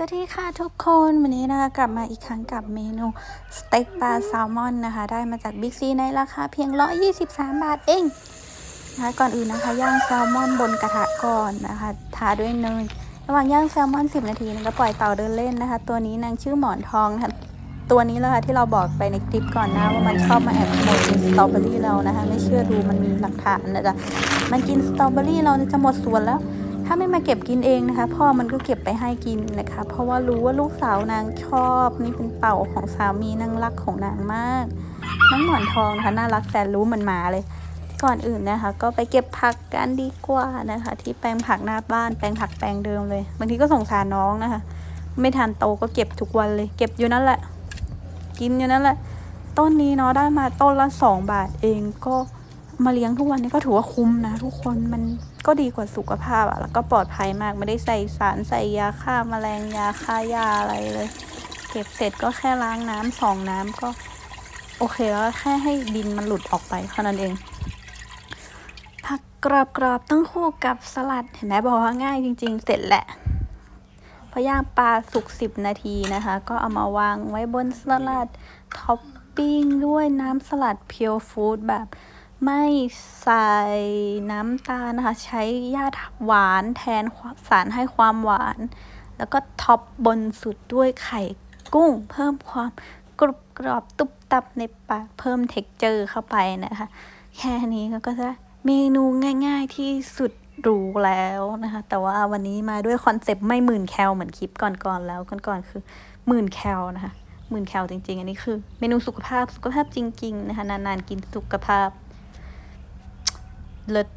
สวัสดีค่ะทุกคนวันนี้นะคะกลับมาอีกครั้งกับเมนูสเต็กปลาแซลมอนนะคะ ได้มาจากบิ๊กซีในราคาเพียง 123 บาทเองนะคะก่อนอื่นนะคะ ย่างแซลมอนบนกระทะก่อนนะคะทาด้วยเนยระหว่างย่างแซลมอน 10 นาทีนะคะปล่อยเต่าเดินเล่นนะคะ ตัวนี้นางชื่อหมอนทองนะคะตัวนี้เลยค่ะที่เราบอกไปในคลิปก่อนหนะว่ามันชอบมาแอบขโมยกินสตรอเบอรี่เรานะคะ ไม่เชื่อดูมันมีหลักฐานนะจ๊ะมันกินสตรอเบอรี่เราจะหมดสวนแล้ว ถ้าไม่มาเก็บกินเองนะคะ พ่อมันก็เก็บไปให้กินนะคะ เพราะว่ารู้ว่าลูกสาวนางชอบ นี่เป็นเป่าของสามีนางรักของนางมาก น้องหมอนทองนะคะน่ารักแสนรู้เหมันหมาเลย ก่อนอื่นนะคะ ก็ไปเก็บผักกันดีกว่านะคะ ที่แปลงผักหน้าบ้านแปลงผักแปลงเดิมเลย บางทีก็สงสารน้องนะคะ ไม่ทันโตก็เก็บทุกวันเลย เก็บอยู่นั่นแหละ กินอยู่นั่นแหละ ต้นนี้เนาะได้มาต้นละสองบาทเองก็ มาเลี้ยงทุกวันนี้ก็ถือว่าคุ้มนะ ทุกคนมันก็ดีกว่าสุขภาพอะแล้วก็ปลอดภัยมากไม่ได้ใส่สารใส่ยาฆ่าแมลงยาฆ่ายาอะไรเลย เก็บเสร็จก็แค่ล้างน้ำสองน้ำก็ โอเคแล้วแค่ให้ดินมันหลุดออกไปเท่านั้นเองผักกรอบๆต้องคู่กับสลัดเห็นไหมบอกว่าง่ายจริง ๆ เสร็จแหละพอย่างปลาสุกสิบนาทีนะคะ ก็เอามาวางไว้บนสลัดท็อปปิ้งด้วยน้ำสลัดเพียวฟู้ดแบบ ไม่ใส่น้ำตาลนะคะ ใช้ย่าหวานแทนสารให้ความหวาน แล้วก็ท็อปบนสุดด้วยไข่กุ้ง เพิ่มความกรุบกรอบตุบตับในปากเพิ่มเท็กเจอร์เข้าไปนะคะ แค่นี้ก็จะเมนูง่าย ๆที่สุดหรูแล้วนะคะ แต่ว่าวันนี้มาด้วยคอนเซปต์ไม่หมื่นแคลเหมือนคลิปก่อนๆแล้วก่อนๆคือหมื่นแคลนะคะหมื่นแคลจริงๆ อันนี้คือ เมนูสุขภาพสุขภาพจริง ๆ นะคะ นานๆ กินสุขภาพ เลิศ